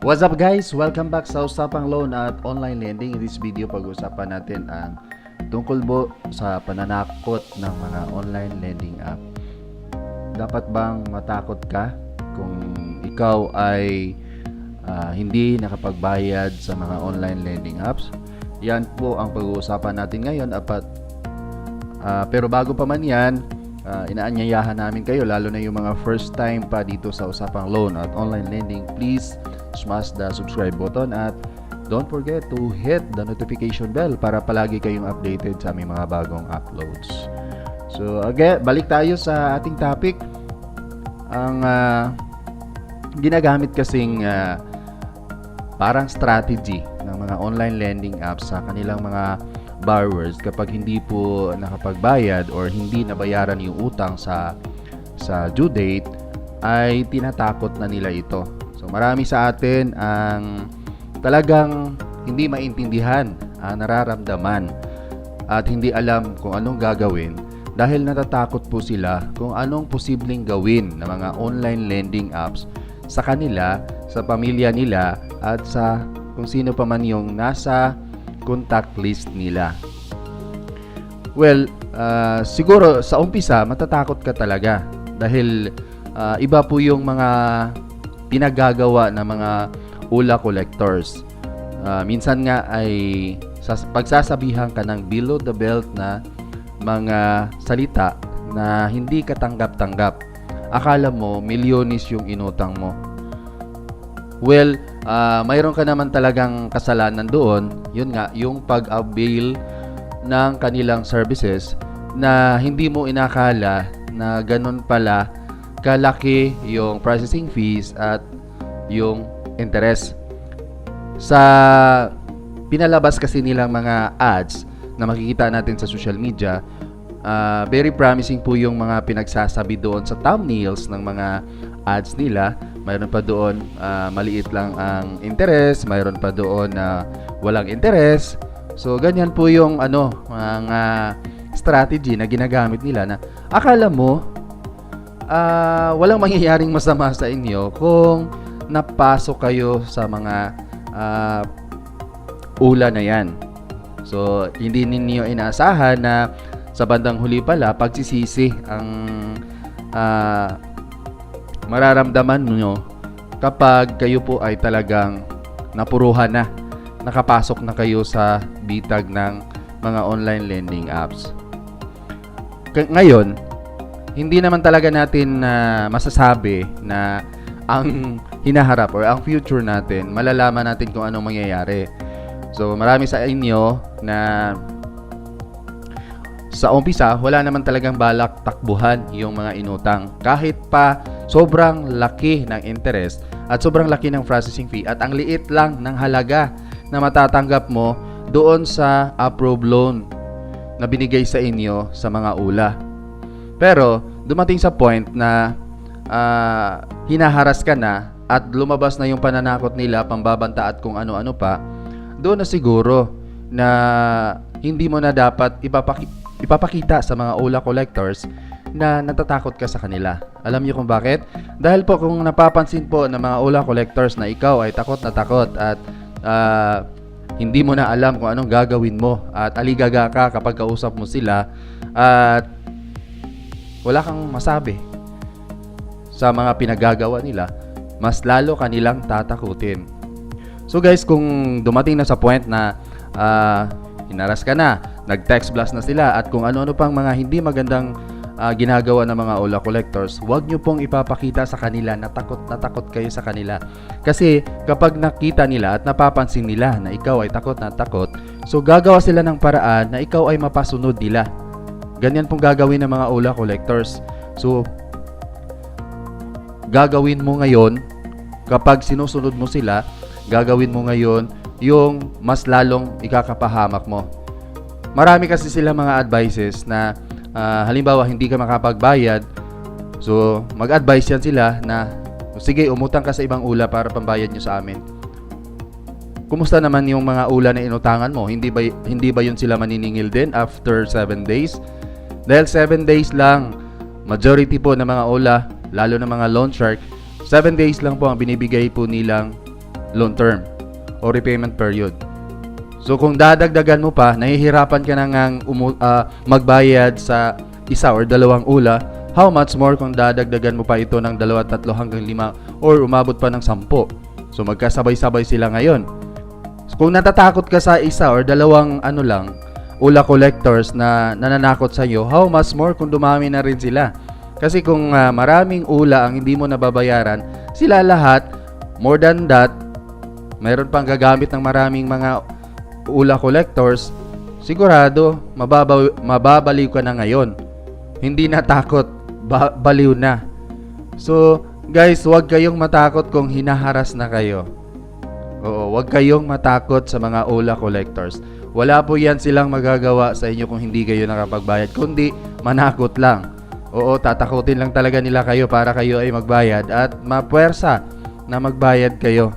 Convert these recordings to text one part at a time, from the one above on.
What's up guys? Welcome back sa Usapang Loan at Online Lending. In this video, pag-usapan natin ang tungkol po sa pananakot ng mga online lending app. Dapat bang matakot ka kung ikaw ay ah, hindi nakapagbayad sa mga online lending apps? Yan po ang pag-uusapan natin ngayon. Apat, Ah, pero bago pa man yan, ah, inaanyayahan namin kayo, lalo na yung mga first time pa dito sa Usapang Loan at Online Lending, please smash the subscribe button at don't forget to hit the notification bell para palagi kayong updated sa aming mga bagong uploads. So, again, balik tayo sa ating topic. Ang ah, ginagamit kasing ah, parang strategy ng mga online lending apps sa kanilang mga borrowers kapag hindi po nakapagbayad or hindi nabayaran yung utang sa sa due date ay tinatakot na nila ito. Marami sa atin ang talagang hindi maintindihan ang nararamdaman at hindi alam kung anong gagawin dahil natatakot po sila kung anong posibleng gawin ng mga online lending apps sa kanila, sa pamilya nila at sa kung sino pa man yung nasa contact list nila. Well, ah, siguro sa umpisa matatakot ka talaga dahil ah, iba po yung mga pinagagawa ng mga ula collectors. Ah, minsan nga ay sas- pagsasabihan ka ng below the belt na mga salita na hindi katanggap-tanggap. Akala mo milyones yung inutang mo. Well, ah, mayroon ka naman talagang kasalanan doon. Yun nga, yung pag-avail ng kanilang services na hindi mo inakala na ganun pala kalaki yung processing fees at yung interest. Sa pinalabas kasi nilang mga ads na makikita natin sa social media, ah, very promising po yung mga pinagsasabi doon sa thumbnails ng mga ads nila. Mayroon pa doon ah, maliit lang ang interest, mayroon pa doon na walang interest. So ganyan po yung ano, mga strategy na ginagamit nila na akala mo ah, walang mangyayaring masama sa inyo kung napasok kayo sa mga ah, ula na yan. So, hindi ninyo inaasahan na sa bandang huli pala, pagsisisi ang ah, mararamdaman nyo kapag kayo po ay talagang napuruhan na, nakapasok na kayo sa bitag ng mga online lending apps. K- ngayon, hindi naman talaga natin na masasabi na ang hinaharap or ang future natin, malalaman natin kung anong mangyayari. So, marami sa inyo na sa umpisa, wala naman talagang balak takbuhan yung mga inutang. Kahit pa sobrang laki ng interest at sobrang laki ng processing fee at ang liit lang ng halaga na matatanggap mo doon sa approved loan na binigay sa inyo sa mga ula. Pero dumating sa point na ah, hinaharas ka na at lumabas na yung pananakot nila, pambabanta at kung ano-ano pa, doon na siguro na hindi mo na dapat ipapaki- ipapakita sa mga ula collectors na natatakot ka sa kanila. Alam niyo kung bakit? Dahil po kung napapansin po ng mga ula collectors na ikaw ay takot na takot at ah, hindi mo na alam kung anong gagawin mo at aligaga ka kapag kausap mo sila at wala kang masabi sa mga pinagagawa nila, mas lalo kanilang tatakutin. So guys, kung dumating na sa point na ah, hinaras ka na, nag-text blast na sila at kung ano-ano pang mga hindi magandang ah, ginagawa ng mga Ola collectors, huwag nyo pong ipapakita sa kanila na takot na takot kayo sa kanila. Kasi kapag nakita nila at napapansin nila na ikaw ay takot na takot, so gagawa sila ng paraan na ikaw ay mapasunod nila. Ganyan pong gagawin ng mga Ola collectors. So, gagawin mo ngayon kapag sinusunod mo sila, gagawin mo ngayon yung mas lalong ikakapahamak mo. Marami kasi sila mga advices na ah, halimbawa hindi ka makapagbayad, so mag-advise yan sila na sige umutang ka sa ibang ula para pambayad nyo sa amin. Kumusta naman yung mga ula na inutangan mo? Hindi ba hindi ba yun sila maniningil din after 7 days? Dahil 7 days lang, majority po ng mga ula, lalo na mga loan shark, 7 days lang po ang binibigay po nilang loan term o repayment period. So kung dadagdagan mo pa, nahihirapan ka na ngang umu- ah, magbayad sa isa or dalawang ula, how much more kung dadagdagan mo pa ito ng dalawa, tatlo hanggang lima or umabot pa ng sampo. So magkasabay-sabay sila ngayon. So, kung natatakot ka sa isa or dalawang ano lang, ula collectors na nananakot sa iyo, how much more kung dumami na rin sila. Kasi kung ah, maraming ula ang hindi mo nababayaran, sila lahat, more than that, mayroon pang gagamit ng maraming mga ula collectors, sigurado mababaw, mababaliw ka na ngayon. Hindi na takot, ba- baliw na. So, guys, huwag kayong matakot kung hinaharas na kayo. Oo, huwag kayong matakot sa mga ula collectors. Wala po yan silang magagawa sa inyo kung hindi kayo nakapagbayad, kundi manakot lang. Oo, tatakutin lang talaga nila kayo para kayo ay magbayad at mapuwersa na magbayad kayo.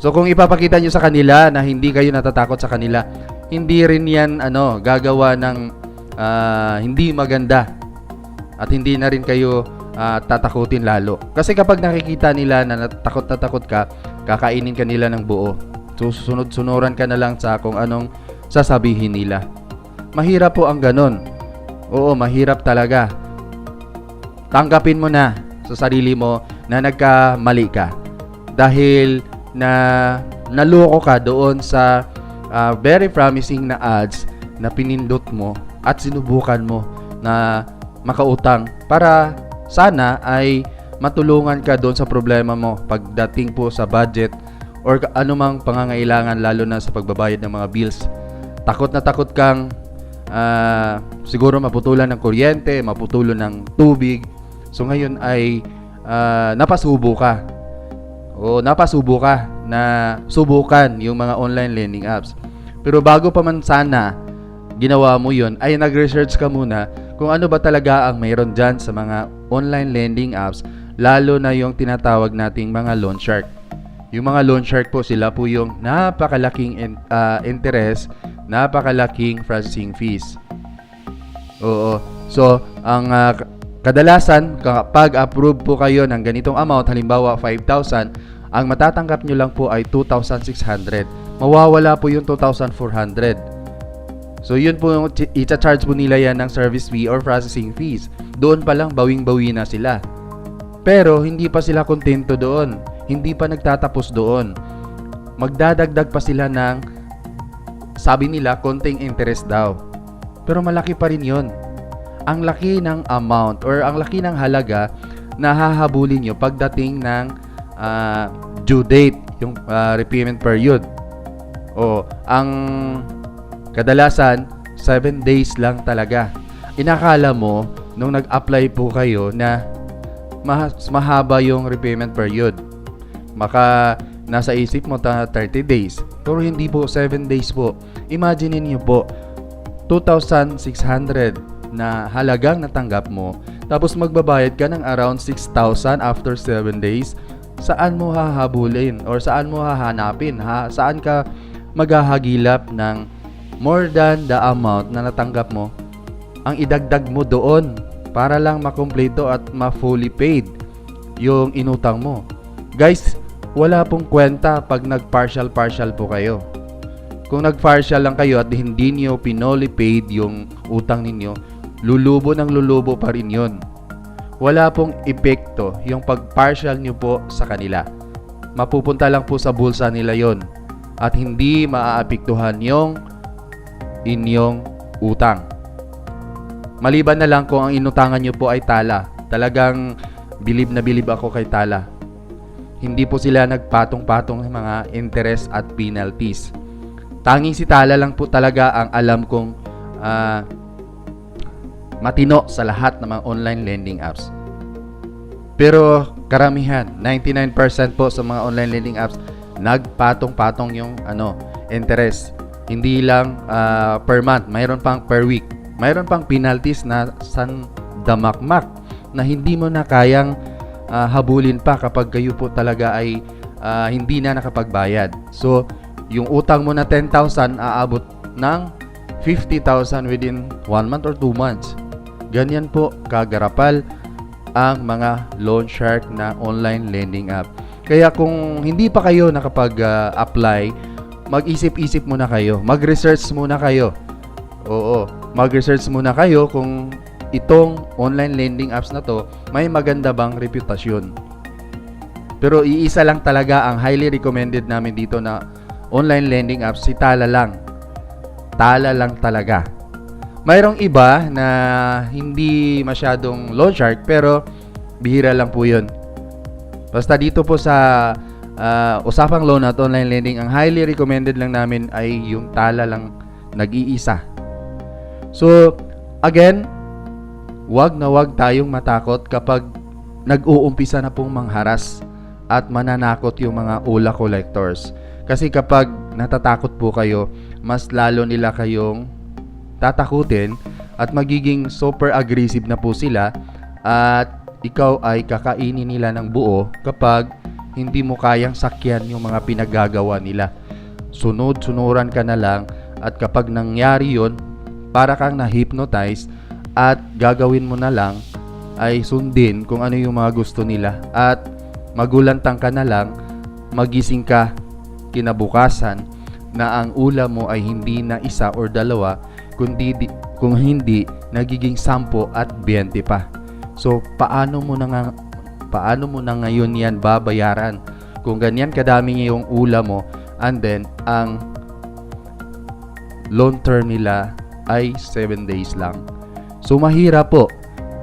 So kung ipapakita nyo sa kanila na hindi kayo natatakot sa kanila, hindi rin yan ano, gagawa ng ah, hindi maganda. At hindi na rin kayo ah, tatakutin lalo. Kasi kapag nakikita nila na natakot na takot ka, kakainin ka nila ng buo. So sunod-sunuran ka na lang sa kung anong sasabihin nila. Mahirap po ang ganon. Oo, mahirap talaga. Tanggapin mo na sa sarili mo na nagkamali ka. Dahil na naloko ka doon sa ah, very promising na ads na pinindot mo at sinubukan mo na makautang para sana ay matulungan ka doon sa problema mo pagdating po sa budget or anumang pangangailangan lalo na sa pagbabayad ng mga bills. Takot na takot kang ah, siguro maputulan ng kuryente, maputulan ng tubig. So ngayon ay ah, napasubo ka. O napasubo ka na subukan yung mga online lending apps. Pero bago pa man sana ginawa mo yun, ay nag-research ka muna kung ano ba talaga ang mayroon dyan sa mga online lending apps, lalo na yung tinatawag nating mga loan shark. Yung mga loan shark po, sila po yung napakalaking in- ah, interest, napakalaking processing fees. Oo. So, ang k- kadalasan, kapag approve po kayo ng ganitong amount, halimbawa 5,000, ang matatanggap nyo lang po ay 2,600. Mawawala po yung 2,400. So, yun po yung ch- i-charge po nila yan ng service fee or processing fees. Doon pa lang, bawing-bawi na sila. Pero, hindi pa sila kontento doon. Hindi pa nagtatapos doon. Magdadagdag pa sila ng, sabi nila, konting interest daw. Pero malaki pa rin yun. Ang laki ng amount or ang laki ng halaga na hahabulin nyo pagdating ng ah, due date, yung ah, repayment period. O, ang kadalasan, 7 days lang talaga. Inakala mo, nung nag-apply po kayo na mas mahaba yung repayment period. Maka nasa isip mo ta 30 days. Pero hindi po 7 days po. Imagine niyo po 2,600 na halagang natanggap mo tapos magbabayad ka ng around 6,000 after 7 days. Saan mo hahabulin or saan mo hahanapin? Ha? Saan ka maghahagilap ng more than the amount na natanggap mo ang idagdag mo doon para lang makumpleto at ma-fully paid yung inutang mo. Guys, wala pong kwenta pag nag-partial-partial po kayo. Kung nag-partial lang kayo at hindi niyo pinoli paid yung utang ninyo, lulubo ng lulubo pa rin yun. Wala pong epekto yung pag-partial nyo po sa kanila. Mapupunta lang po sa bulsa nila yon at hindi maaapektuhan yung inyong utang. Maliban na lang kung ang inutangan nyo po ay tala. Talagang bilib na bilib ako kay tala. Hindi po sila nagpatong-patong ng mga interest at penalties. Tanging si tala lang po talaga ang alam kong ah, matino sa lahat ng mga online lending apps. Pero karamihan, 99% po sa mga online lending apps, nagpatong-patong yung ano, interest. Hindi lang ah, per month, mayroon pang per week. Mayroon pang penalties na san damakmak na hindi mo na kayang ah, habulin pa kapag kayo po talaga ay ah, hindi na nakapagbayad. So, yung utang mo na 10,000 aabot ng 50,000 within 1 month or 2 months. Ganyan po kagarapal ang mga loan shark na online lending app. Kaya kung hindi pa kayo nakapag-apply, mag-isip-isip muna kayo. Mag-research muna kayo. Oo, mag-research muna kayo kung itong online lending apps na to may maganda bang reputasyon. Pero iisa lang talaga ang highly recommended namin dito na online lending apps, si Tala lang. Tala lang talaga. Mayroong iba na hindi masyadong loan shark pero bihira lang po yun. Basta dito po sa ah, usapang loan at online lending, ang highly recommended lang namin ay yung Tala lang nag-iisa. So, again, wag na wag tayong matakot kapag nag-uumpisa na pong mangharas at mananakot yung mga ula collectors. Kasi kapag natatakot po kayo, mas lalo nila kayong tatakutin at magiging super aggressive na po sila at ikaw ay kakainin nila ng buo kapag hindi mo kayang sakyan yung mga pinagagawa nila. Sunod-sunuran ka na lang at kapag nangyari yon para kang na-hypnotize at gagawin mo na lang ay sundin kung ano yung mga gusto nila at magulantang ka na lang magising ka kinabukasan na ang ulam mo ay hindi na isa or dalawa kundi di, kung hindi nagiging 10 at 20 pa. So paano mo na nga, paano mo na ngayon yan babayaran kung ganyan kadami yung ulam mo and then ang loan term nila ay 7 days lang. So mahirap po.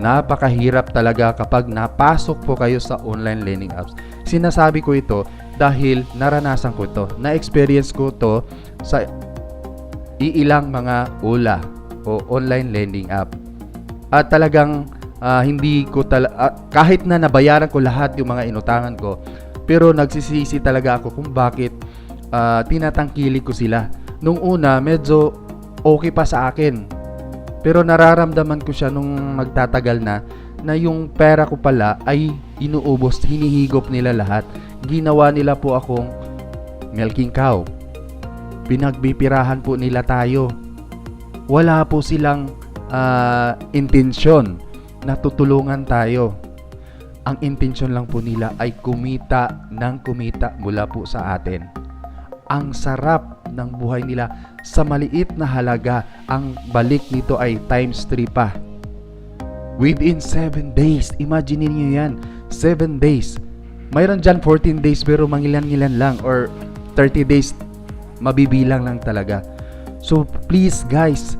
Napakahirap talaga kapag napasok po kayo sa online lending apps. Sinasabi ko ito dahil naranasan ko ito. Na-experience ko to sa iilang mga ula o online lending app. At talagang ah, hindi ko tala- ah, kahit na nabayaran ko lahat yung mga inutangan ko, pero nagsisisi talaga ako kung bakit ah, tinatangkilik ko sila. Nung una, medyo okay pa sa akin. Pero nararamdaman ko siya nung magtatagal na na yung pera ko pala ay inuubos, hinihigop nila lahat. Ginawa nila po akong milking cow. Pinagbipirahan po nila tayo. Wala po silang ah, intensyon na tutulungan tayo. Ang intensyon lang po nila ay kumita ng kumita mula po sa atin. Ang sarap ng buhay nila sa maliit na halaga. Ang balik nito ay times 3 pa. Within 7 days. Imagine niyo yan. 7 days. Mayroon dyan 14 days pero mangilan-ngilan lang or 30 days mabibilang lang talaga. So please guys,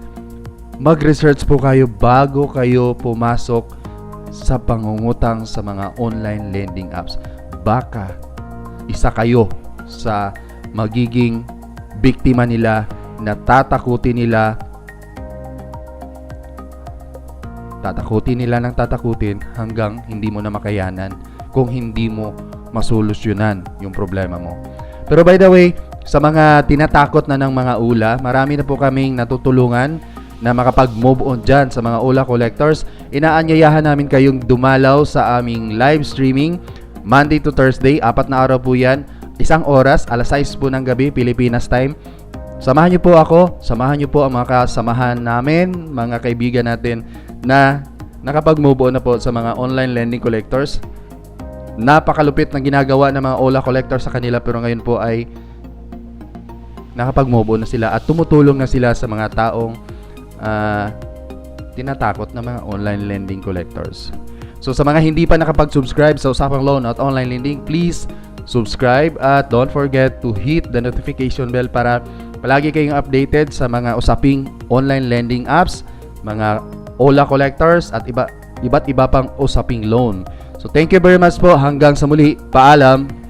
mag-research po kayo bago kayo pumasok sa pangungutang sa mga online lending apps. Baka isa kayo sa magiging biktima nila na tatakutin nila tatakutin nila ng tatakutin hanggang hindi mo na makayanan kung hindi mo masolusyonan yung problema mo. Pero by the way, sa mga tinatakot na ng mga ula, marami na po kaming natutulungan na makapag-move on dyan sa mga ula collectors. Inaanyayahan namin kayong dumalaw sa aming live streaming Monday to Thursday, apat na araw po yan. Isang oras, alas 6 po ng gabi, Pilipinas time. Samahan niyo po ako, samahan niyo po ang mga kasamahan namin, mga kaibigan natin na nakapag-move on na po sa mga online lending collectors. Napakalupit ng ginagawa ng mga OLA collectors sa kanila pero ngayon po ay nakapag-move on na sila at tumutulong na sila sa mga taong ah, tinatakot na mga online lending collectors. So sa mga hindi pa nakapag-subscribe sa Usapang Loan at Online Lending, please subscribe at don't forget to hit the notification bell para palagi kayong updated sa mga usaping online lending apps, mga OLA collectors at iba iba't iba pang usaping loan. So thank you very much po hanggang sa muli. Paalam.